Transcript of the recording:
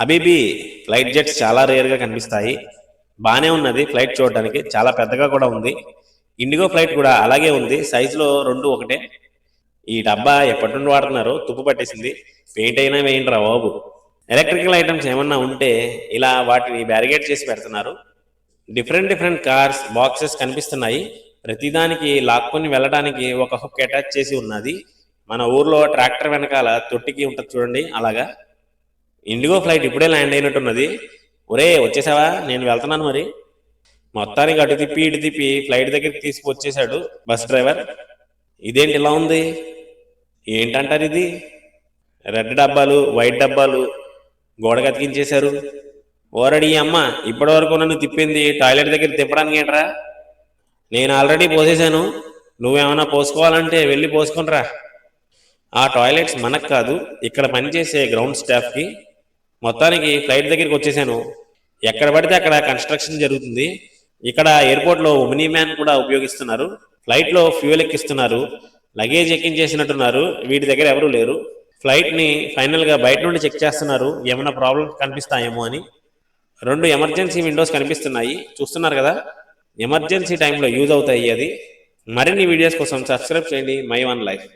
Habibi flight jets చాలా రేర్గా కనిపిస్తాయి. బాగానే ఉన్నది ఫ్లైట్ చూడడానికి. చాలా పెద్దగా కూడా ఉంది. ఇండిగో ఫ్లైట్ కూడా అలాగే ఉంది. సైజులో రెండు ఒకటే. ఈ డబ్బా ఎప్పటి నుండి వాడుతున్నారు? తుప్పు పట్టేసింది. పెయింట్ అయినా వేయండి రా బాబు. ఎలక్ట్రికల్ ఐటమ్స్ ఏమన్నా ఉంటే ఇలా వాటిని బ్యారిగేట్ చేసి పెడుతున్నారు. డిఫరెంట్ డిఫరెంట్ కార్స్ బాక్సెస్ కనిపిస్తున్నాయి. ప్రతిదానికి లాక్కొని వెళ్ళడానికి ఒక హుక్ అటాచ్ చేసి ఉన్నది. మన ఊర్లో ట్రాక్టర్ వెనకాల తొట్టికి ఉంటుంది చూడండి. అలాగా. ఇండిగో ఫ్లైట్ ఇప్పుడే ల్యాండ్ అయినట్టున్నది. ఒరే వచ్చేసావా? నేను వెళ్తున్నాను మరి. మొత్తానికి అటు తిప్పి ఇటు తిప్పి ఫ్లైట్ దగ్గరికి తీసుకొచ్చేసాడు బస్ డ్రైవర్. ఇదేంటి ఇలా ఉంది? ఏంటంటారు ఇది? రెడ్ డబ్బాలు వైట్ డబ్బాలు గోడకు అతికించేశారు ఓరడి అమ్మ ఇప్పటి వరకు నన్ను తిప్పింది టాయిలెట్ దగ్గర తిప్పడానికి ఏంట్రా? నేను ఆల్రెడీ పోసేశాను. నువ్వేమైనా పోసుకోవాలంటే వెళ్ళి పోసుకునిరా. ఆ టాయిలెట్స్ మనకు కాదు ఇక్కడ పనిచేసే గ్రౌండ్ స్టాఫ్కి మొత్తానికి ఫ్లైట్ దగ్గరికి వచ్చేసాను. ఎక్కడ పడితే అక్కడ కన్స్ట్రక్షన్ జరుగుతుంది. ఇక్కడ ఎయిర్పోర్ట్లో ఉమినీ మ్యాన్ కూడా ఉపయోగిస్తున్నారు. ఫ్లైట్లో ఫ్యూయల్ ఎక్కిస్తున్నారు. లగేజ్ ఎక్కించేసినట్టున్నారు. వీటి దగ్గర ఎవరూ లేరు. ఫ్లైట్ని ఫైనల్గా బయట నుండి చెక్ చేస్తున్నారు. ఏమైనా ప్రాబ్లమ్స్ కనిపిస్తాయేమో అని. రెండు ఎమర్జెన్సీ విండోస్ కనిపిస్తున్నాయి. చూస్తున్నారు కదా? ఎమర్జెన్సీ టైంలో యూజ్ అవుతాయి అది మరిన్ని వీడియోస్ కోసం సబ్స్క్రైబ్ చేయండి. My one life